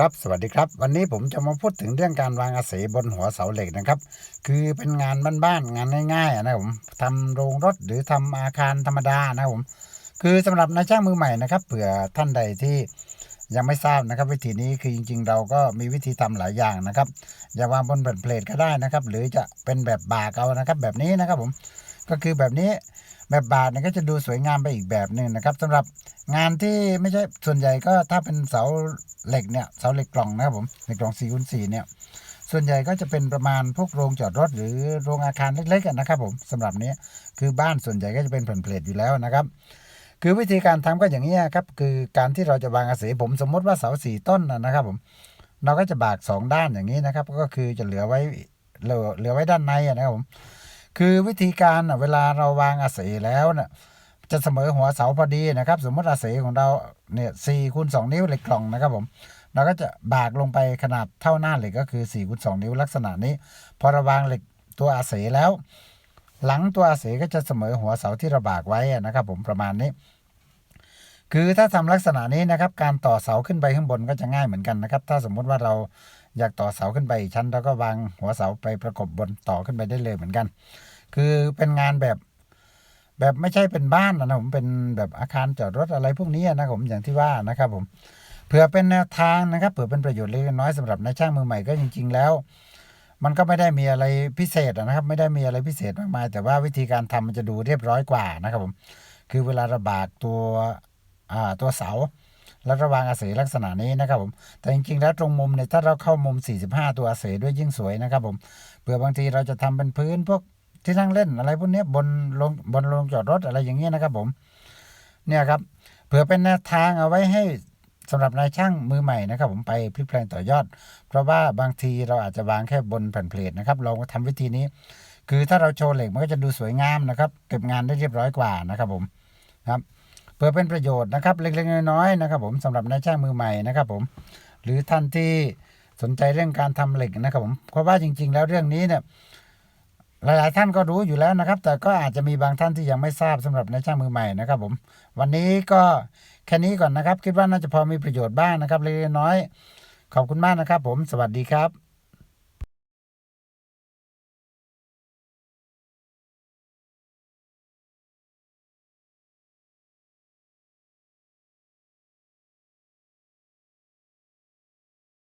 ครับสวัสดีครับ วันนี้ผมจะมาพูดถึงเรื่องการวางอาศัยบนหัวเสาเหล็กนะครับ คือเป็นงานบ้านๆงานง่ายๆนะครับผมทำโรงรถหรือทำอาคารธรรมดานะครับผมคือสำหรับนายช่างมือใหม่นะครับเผื่อท่านใดที่ ยังไม่ทราบนะครับ วิธีนี้คือจริง ๆ เราก็มีวิธีทำหลายอย่างนะครับอย่าวางบนแผ่นเพลทก็ได้นะครับ หรือจะเป็นแบบบากเอานะครับ แบบนี้นะครับผมก็คือแบบนี้แบบบาดเนี่ยก็จะดูสวยงามไปอีกแบบหนึ่งนะครับสำหรับงานที่ไม่ใช่ส่วนใหญ่ก็ถ้าเป็นเสาเหล็กเนี่ยเสาเหล็กกล่องนะครับผมเหล็กกล่อง4คูณ4เนี่ยส่วนใหญ่ก็จะเป็นประมาณพวกโรงจอดรถหรือโรงอาคารเล็กๆนะครับผมสำหรับนี้คือบ้านส่วนใหญ่ก็จะเป็นแผ่นเพลทอยู่แล้วนะครับ คือวิธีการทำก็อย่างนี้ครับ คือการที่เราจะวางอาศัยผมสมมติว่าเสาสี่ต้นนะครับผมเราก็จะบากสองด้านอย่างนี้นะครับ ก็คือจะเหลือไว้เหลือเหลือไว้ด้านในนะครับผมคือวิธีการเวลาเราวางอาศัยแล้วน่ะจะเสมอหัวเสาพอดีนะครับ สมมติอาศัยของเราเนี่ยสี่คูณสองนิ้วเหล็กกล่องนะครับผมเราก็จะบากลงไปขนาดเท่าหน้าเหล็กก็คือ4คูณ2นิ้วลักษณะนี้ พอเราวางเหล็กตัวอาศัยแล้ว หลังตัวอาศัยก็จะเสมอหัวเสาที่เราบากไว้นะครับผมประมาณนี้ คือถ้าทำลักษณะนี้นะครับ การต่อเสาขึ้นไปข้างบนก็จะง่ายเหมือนกันนะครับ ถ้าสมมุติว่าเราอยากต่อเสาขึ้นไปอีกชั้นเราก็วางหัวเสาไปประกบบนต่อขึ้นไปได้เลยเหมือนกัน คือเป็นงานแบบแบบไม่ใช่เป็นบ้านนะผมเป็นแบบอาคารจอดรถอะไรพวกนี้นะผมอย่างที่ว่านะครับผมเผื่อเป็นแนวทางนะครับเผื่อเป็นประโยชน์เล็กน้อยสำหรับนายช่างมือใหม่ก็จริง ๆ แล้ว มันก็ไม่ได้มีอะไรพิเศษนะครับ ไม่ได้มีอะไรพิเศษมากมาย แต่ว่าวิธีการทำมันจะดูเรียบร้อยกว่านะครับผมคือเวลาระบากตัว ตัวเสาแล้วระวางอาศัยลักษณะนี้นะครับผม แต่จริงๆ แล้วตรงมุมเนี่ยถ้าเราเข้ามุม 45 ตัวอาศัยด้วยยิ่งสวยนะครับผมเผื่อบางทีเราจะทำเป็นพื้นพวกที่นั่งเล่นอะไรพวกนี้บนลงบนโรงจอดรถอะไรอย่างเงี้ยนะครับผมเนี่ยครับเผื่อเป็นแนวทางเอาไว้ให้สำหรับนายช่างมือใหม่นะครับ ผมไปพลิกแปลงต่อยอด เพราะว่าบางทีเราอาจจะวางแค่บนแผ่นเพลทนะครับลองทำวิธีนี้ คือถ้าเราโชว์เหล็กมันก็จะดูสวยงามนะครับ เก็บงานได้เรียบร้อยกว่านะครับผมครับ เพื่อเป็นประโยชน์นะครับเล็กๆน้อยๆนะครับ ผมสำหรับนายช่างมือใหม่นะครับ ผมหรือท่านที่สนใจเรื่องการทำเหล็กนะครับ ผมเพราะว่าจริง ๆ แล้วเรื่องนี้เนี่ยหลายๆท่านก็รู้อยู่แล้วนะครับ แต่ก็อาจจะมีบางท่านที่ยังไม่ทราบสำหรับนายช่างมือใหม่นะครับ ผม วันนี้ก็แค่นี้ก่อนนะครับ คิดว่าน่าจะพอมีประโยชน์บ้างนะครับเล็กๆน้อยๆขอบคุณมากนะครับ ผมสวัสดีครับ